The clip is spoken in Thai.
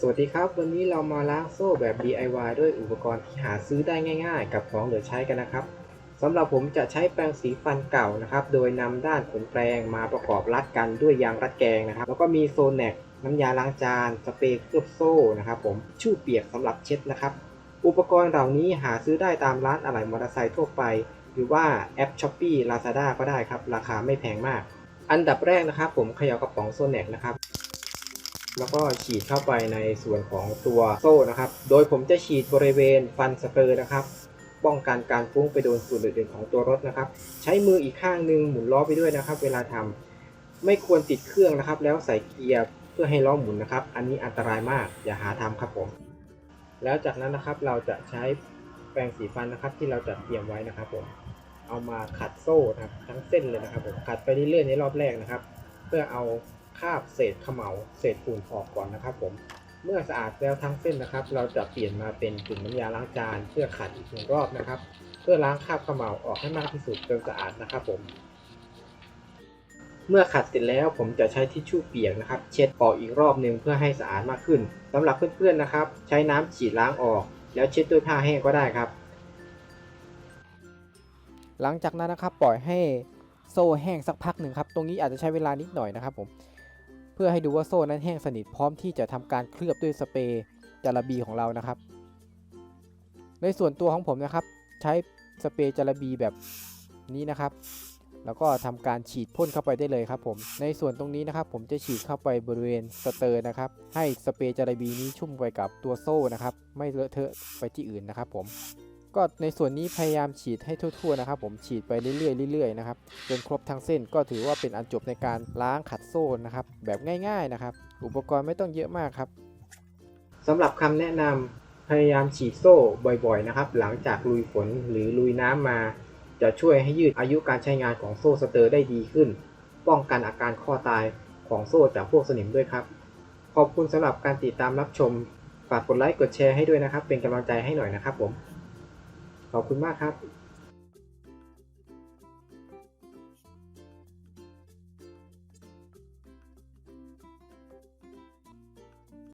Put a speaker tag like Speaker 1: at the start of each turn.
Speaker 1: สวัสดีครับ วันนี้เรามาล้างโซ่แบบ DIY ด้วยอุปกรณ์ที่หาซื้อได้ง่าย ๆ กับของเหลือใช้กันนะครับสำหรับผมจะใช้แปรงสีฟันเก่านะครับ โดยนำด้านขนแปรงมาประกอบรัดกันด้วยยางรัดแกงนะครับ แล้วก็มีโซนแนกน้ำยาล้างจาน สเปรย์เคลือบโซ่นะครับผมชู่เปียกสำหรับเช็ดนะครับ อุปกรณ์เหล่านี้หาซื้อได้ตามร้านอะไหล่มอเตอร์ไซค์ทั่วไป หรือว่าแอป s h อ p e e Lazada ก็ได้ครับ ราคาไม่แพงมาก อันดับแรกนะครับ ผมเขย่ากระป๋องโซนแนกนะครับ แล้วก็ฉีดเข้าไปในส่วนของตัวโซ่นะครับ โดยผมจะฉีดบริเวณฟันสเตอร์นะครับ ป้องกันการฟุ้งไปโดนส่วนอื่นๆของตัวรถนะครับ ใช้มืออีกข้างหนึ่งหมุนล้อไปด้วยนะครับ เวลาทำไม่ควรติดเครื่องนะครับ แล้วใส่เกียร์เพื่อให้ล้อหมุนนะครับ อันนี้อันตรายมากอย่าหาทำครับผม แล้วจากนั้นนะครับเราจะใช้แปรงสีฟันนะครับ ที่เราจัดเตรียมไว้นะครับผมเอามาขัดโซ่นะครับทั้งเส้นเลยนะครับผมขัดไปเรื่อยๆในรอบแรกนะครับ เพื่อเอา คราบเศษขมเหลาเศษฝุ่นออกก่อนนะครับ ผมเมื่อสะอาดแล้วทั้งเส้นนะครับ เราจะเปลี่ยนมาเป็นถุงน้ำยาล้างจานเพื่อขัดอีกหนึ่งรอบนะครับ เพื่อล้างคราบขมเหลาออกให้มากที่สุดจนสะอาดนะครับผม เมื่อขัดเสร็จแล้วผมจะใช้ทิชชู่เปียกนะครับ เช็ดออกอีกรอบหนึ่งเพื่อให้สะอาดมากขึ้นสำหรับเพื่อนๆนะครับ ใช้น้ำฉีดล้างออก แล้วเช็ดด้วยผ้าแห้งก็ได้ครับ
Speaker 2: หลังจากนั้นนะครับปล่อยให้โซ่แห้งสักพักหนึ่งครับ ตรงนี้อาจจะใช้เวลานิดหน่อยนะครับผม เพื่อให้ดูว่าโซ่นั้นแห้งสนิทพร้อมที่จะทำการเคลือบด้วยสเปรย์จาระบีของเรานะครับ ในส่วนตัวของผมนะครับ ใช้สเปรย์จาระบีแบบนี้นะครับ แล้วก็ทำการฉีดพ่นเข้าไปได้เลยครับผม ในส่วนตรงนี้นะครับ ผมจะฉีดเข้าไปบริเวณสเตอร์นะครับ ให้สเปรย์จาระบีนี้ชุ่มไปกับตัวโซ่นะครับ ไม่เลอะเทอะไปที่อื่นนะครับผม ก็ในส่วนนี้พยายามฉีดให้ทั่วๆนะครับผมฉีดไปเรื่อยๆเรื่อยๆนะครับจนครบทั้งเส้นก็ถือว่าเป็นอันจบในการล้างขัดโซ่นะครับแบบง่ายๆนะครับ อุปกรณ์ไม่ต้องเยอะมากครับ
Speaker 1: สำหรับคำแนะนำพยายามฉีดโซ่บ่อยๆนะครับ หลังจากลุยฝนหรือลุยน้ำมา จะช่วยให้ยืดอายุการใช้งานของโซ่สเตอร์ได้ดีขึ้น ป้องกันอาการข้อตายของโซ่จากพวกสนิมด้วยครับ ขอบคุณสำหรับการติดตามรับชมฝากกดไลค์กดแชร์ให้ด้วยนะครับ เป็นกำลังใจให้หน่อยนะครับผม ขอบคุณมากครับ